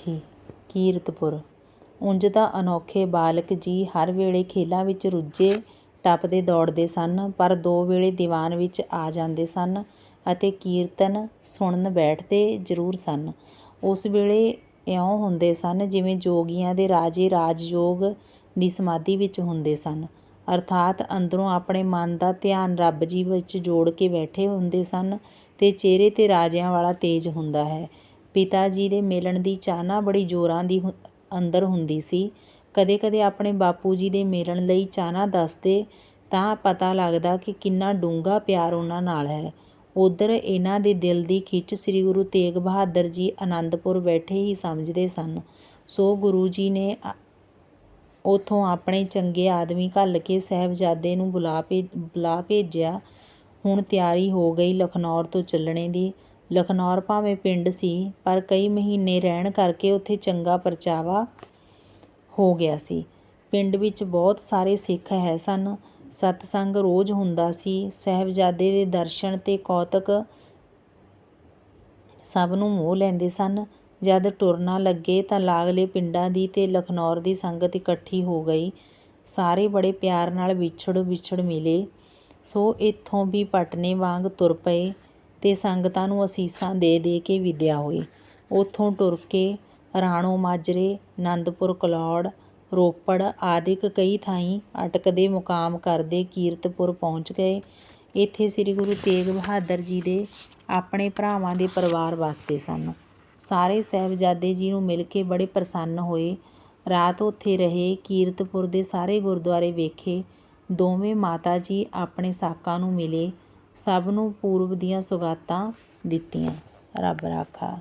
ਵੇਖੀ ਕੀਰਤਪੁਰ। ਉਂਝ ਤਾਂ ਅਨੋਖੇ ਬਾਲਕ ਜੀ ਹਰ ਵੇਲੇ ਖੇਲਾਂ ਵਿੱਚ ਰੁੱਝੇ ਟੱਪਦੇ ਦੌੜਦੇ ਸਨ, ਪਰ ਦੋ ਵੇਲੇ ਦੀਵਾਨ ਵਿੱਚ ਆ ਜਾਂਦੇ ਸਨ ਅਤੇ ਕੀਰਤਨ ਸੁਣਨ ਬੈਠਦੇ ਜ਼ਰੂਰ ਸਨ। ਉਸ ਵੇਲੇ ਇਉਂ ਹੁੰਦੇ ਸਨ ਜਿਵੇਂ ਜੋਗੀਆਂ ਦੇ ਰਾਜੇ ਰਾਜਯੋਗ ਦੀ ਸਮਾਧੀ ਵਿੱਚ ਹੁੰਦੇ ਸਨ। ਅਰਥਾਤ ਅੰਦਰੋਂ ਆਪਣੇ ਮਨ ਦਾ ਧਿਆਨ ਰੱਬ ਜੀ ਵਿੱਚ ਜੋੜ ਕੇ ਬੈਠੇ ਹੁੰਦੇ ਸਨ ਤੇ ਚਿਹਰੇ ਤੇ ਰਾਜਿਆਂ ਵਾਲਾ ਤੇਜ ਹੁੰਦਾ ਹੈ। ਪਿਤਾ ਜੀ ਦੇ ਮਿਲਣ ਦੀ ਚਾਹਨਾ ਬੜੀ ਜ਼ੋਰਾਂ ਦੀ ਹੁ, ਅੰਦਰ ਹੁੰਦੀ ਸੀ। ਕਦੇ ਕਦੇ ਆਪਣੇ ਬਾਪੂ ਜੀ ਦੇ ਮਿਲਣ ਲਈ ਚਾਹਨਾ ਦੱਸਦੇ ਤਾਂ ਪਤਾ ਲੱਗਦਾ ਕਿ ਕਿੰਨਾ ਡੂੰਘਾ ਪਿਆਰ ਉਹਨਾਂ ਨਾਲ ਹੈ। ਉਧਰ ਇਹਨਾਂ ਦੇ ਦਿਲ ਦੀ ਖਿੱਚ ਸ੍ਰੀ ਗੁਰੂ ਤੇਗ ਬਹਾਦਰ ਜੀ ਆਨੰਦਪੁਰ ਬੈਠੇ ਹੀ ਸਮਝਦੇ ਸਨ। ਸੋ ਗੁਰੂ ਜੀ ਨੇ ਉਥੋਂ ਆਪਣੇ ਚੰਗੇ ਆਦਮੀ ਘੱਲ ਕੇ ਸਹਿਬਜ਼ਾਦੇ ਨੂੰ ਬੁਲਾ ਭੇ, ਬੁਲਾ ਭੇਜਿਆ। ਹੁਣ ਤਿਆਰੀ ਹੋ ਗਈ ਲਖਨੌਰ ਤੋਂ ਚੱਲਣੇ ਦੀ। ਲਖਨੌਰ ਭਾਵੇਂ ਪਿੰਡ ਸੀ, ਪਰ ਕਈ ਮਹੀਨੇ ਰਹਿਣ ਕਰਕੇ ਉੱਥੇ ਚੰਗਾ ਪਰਚਾਵਾ ਹੋ ਗਿਆ ਸੀ। ਪਿੰਡ ਵਿੱਚ ਬਹੁਤ ਸਾਰੇ ਸਿੱਖ ਹੈ ਸਨ। ਸਤਸੰਗ ਰੋਜ਼ ਹੁੰਦਾ ਸੀ। ਸਹਿਬਜ਼ਾਦੇ ਦੇ ਦਰਸ਼ਨ ਤੇ ਕੌਤਕ ਸਭ ਨੂੰ ਮੋਹ ਲੈਂਦੇ ਸਨ। ਜਦ ਟੁਰਨਾ ਲੱਗੇ ਤਾਂ ਲਾਗਲੇ ਪਿੰਡਾਂ ਦੀ ਤੇ ਲਖਨੌਰ ਦੀ ਸੰਗਤ ਇਕੱਠੀ ਹੋ ਗਈ। ਸਾਰੇ ਬੜੇ ਪਿਆਰ ਨਾਲ ਵਿਛੜ ਵਿਛੜ ਮਿਲੇ। ਸੋ ਇੱਥੋਂ ਵੀ ਪਟਨੇ ਵਾਂਗ ਤੁਰ ਪਏ। ਤੇ ਸੰਗਤਾਂ ਨੂੰ ਅਸੀਸਾਂ ਦੇ ਦੇ ਕੇ ਵਿਦਿਆ ਹੋਈ। ਉੱਥੋਂ ਟੁਰ ਕੇ ਰਾਣੋ ਮਾਜਰੇ ਆਨੰਦਪੁਰ ਕਲੌੜ, ਰੋਪੜ ਆਦਿਕ ਕਈ ਥਾਈਂ ਅਟਕਦੇ ਮੁਕਾਮ ਕਰਦੇ ਕੀਰਤਪੁਰ ਪਹੁੰਚ ਗਏ। ਇੱਥੇ ਸ੍ਰੀ ਗੁਰੂ ਤੇਗ ਬਹਾਦਰ ਜੀ ਦੇ ਆਪਣੇ ਭਰਾਵਾਂ ਦੇ ਪਰਿਵਾਰ ਵਸਦੇ ਸਨ। ਸਾਰੇ ਸਹਿਬਜ਼ਾਦੇ ਜੀ ਨੂੰ ਮਿਲ ਕੇ ਬੜੇ ਪ੍ਰਸੰਨ ਹੋਏ। ਰਾਤ ਉੱਥੇ ਰਹੇ, ਕੀਰਤਪੁਰ ਦੇ ਸਾਰੇ ਗੁਰਦੁਆਰੇ ਵੇਖੇ। ਦੋਵੇਂ ਮਾਤਾ ਜੀ ਆਪਣੇ ਸਾਕਾਂ ਨੂੰ ਮਿਲੇ। ਸਭ ਨੂੰ ਪੂਰਬ ਦੀਆਂ ਸੌਗਾਤਾਂ ਦਿੱਤੀਆਂ। ਰੱਬ ਰਾਖਾ।